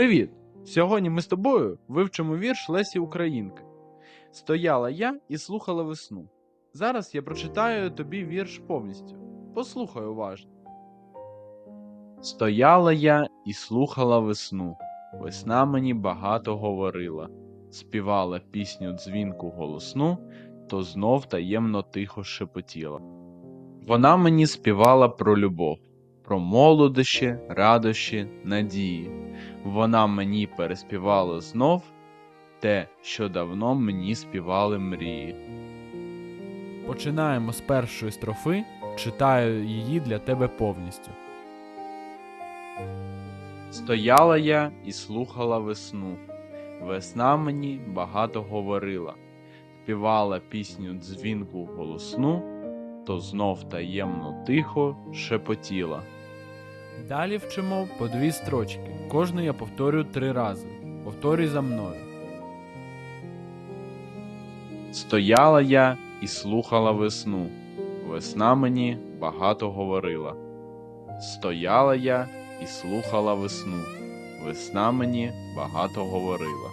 Привіт! Сьогодні ми з тобою вивчимо вірш Лесі Українки. Стояла я і слухала весну. Зараз я прочитаю тобі вірш повністю. Послухай уважно. Стояла я і слухала весну. Весна мені багато говорила, співала пісню дзвінку голосну, то знов таємно тихо шепотіла. Вона мені співала про любов, про молодощі, радощі, надії. Вона мені переспівала знов те, що давно мені співали мрії. Починаємо з першої строфи, читаю її для тебе повністю. Стояла я і слухала весну. Весна мені багато говорила, співала пісню дзвінку голосну, то знов таємно тихо шепотіла. Далі вчимо по дві строчки. Кожну я повторюю три рази. Повторюй за мною. Стояла я і слухала весну. Весна мені багато говорила. Стояла я і слухала весну. Весна мені багато говорила.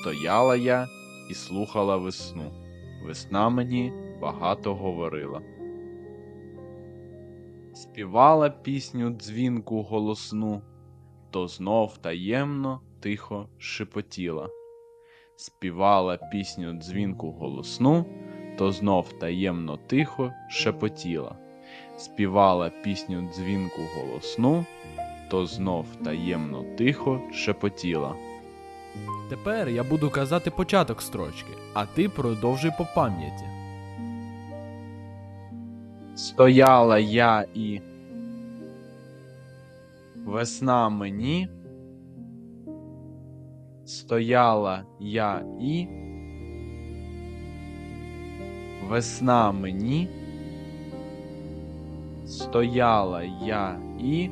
Стояла я і слухала весну. Весна мені багато говорила. Співала пісню дзвінку голосну, то знов таємно тихо шепотіла співала пісню дзвінку голосну, то знов таємно тихо шепотіла. Співала пісню дзвінку голосну, то знов таємно тихо шепотіла. Тепер я буду казати початок строчки, а ти продовжуй по пам'яті. Стояла я і весна мені. Стояла я і весна мені. Стояла я і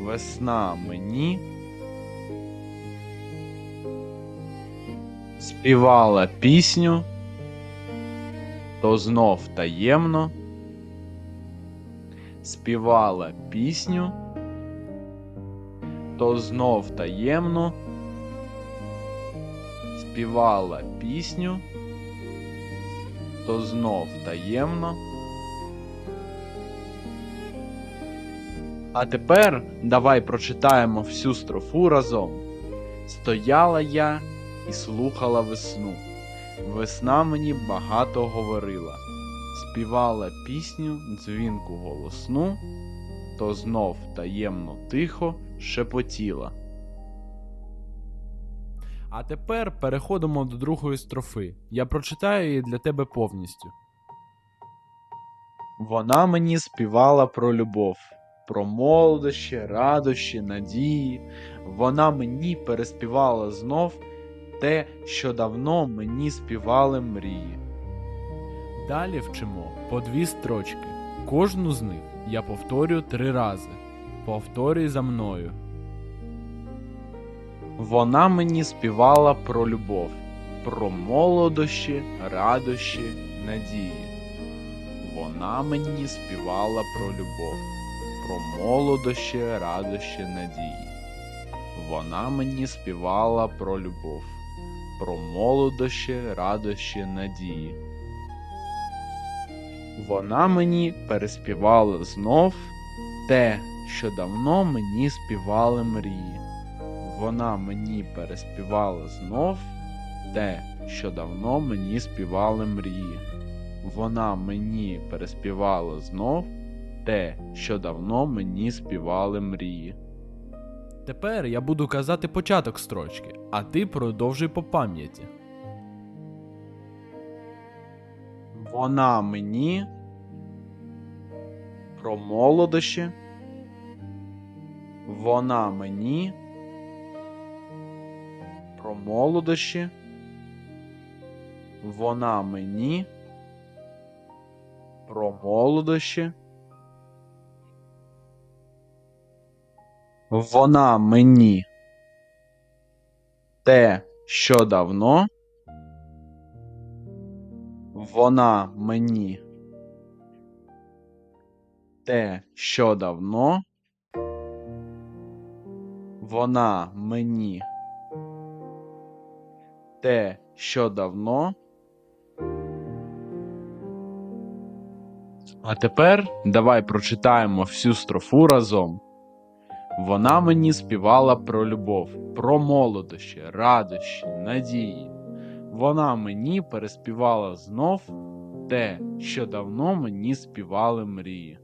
весна мені. Співала пісню то знов таємно співала пісню, то знов таємно співала пісню, то знов таємно. А тепер давай прочитаємо всю строфу разом. Стояла я і слухала весну. Весна мені багато говорила, співала пісню дзвінку голосну, то знов таємно тихо шепотіла. А тепер переходимо до другої строфи. Я прочитаю її для тебе повністю. Вона мені співала про любов, про молодощі, радощі, надії. Вона мені переспівала знов те, що давно мені співали мрії. Далі вчимо по дві строчки. Кожну з них я повторю три рази. Повторюй за мною. Вона мені співала про любов, про молодощі, радощі, надії. Вона мені співала про любов, про молодощі, радощі, надії. Вона мені співала про любов, про молодощі, радощі, надії. Вона мені переспівала знов те, що давно мені співали мрії. Вона мені переспівала знов те, що давно мені співали мрії. Вона мені переспівала знов те, що давно мені співали мрії. Тепер я буду казати початок строчки, а ти продовжуй по пам'яті. Вона мені про молодощі. Вона мені про молодощі. Вона мені про молодощі. Вона мені те, що давно. Вона мені те, що давно Вона мені те, що давно. А тепер давай прочитаємо всю строфу разом. Вона мені співала про любов, про молодощі, радощі, надії. Вона мені переспівала знов те, що давно мені співали мрії.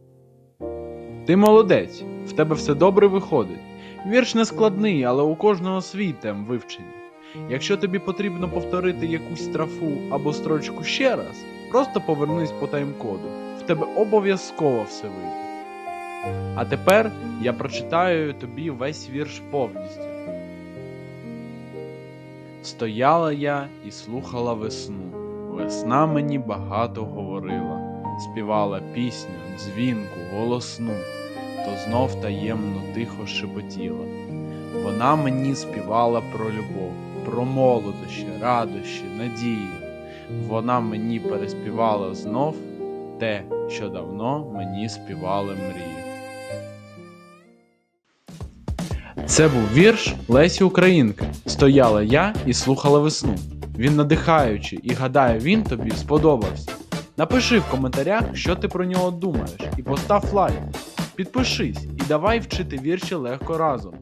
Ти молодець, в тебе все добре виходить. Вірш не складний, але у кожного свій тем вивчення. Якщо тобі потрібно повторити якусь страфу або строчку ще раз, просто повернись по тайм-коду. В тебе обов'язково все вийде. А тепер я прочитаю тобі весь вірш повністю. Стояла я і слухала весну. Весна мені багато говорила, співала пісню, дзвінку, голосну, то знов таємно тихо шепотіла. Вона мені співала про любов, про молодощі, радощі, надії. Вона мені переспівала знов те, що давно мені співали мрії. Це був вірш Лесі Українки. Стояла я і слухала весну. Він надихаючий і гадаю, він тобі сподобався. Напиши в коментарях, що ти про нього думаєш, і постав лайк. Підпишись і давай вчити вірші легко разом.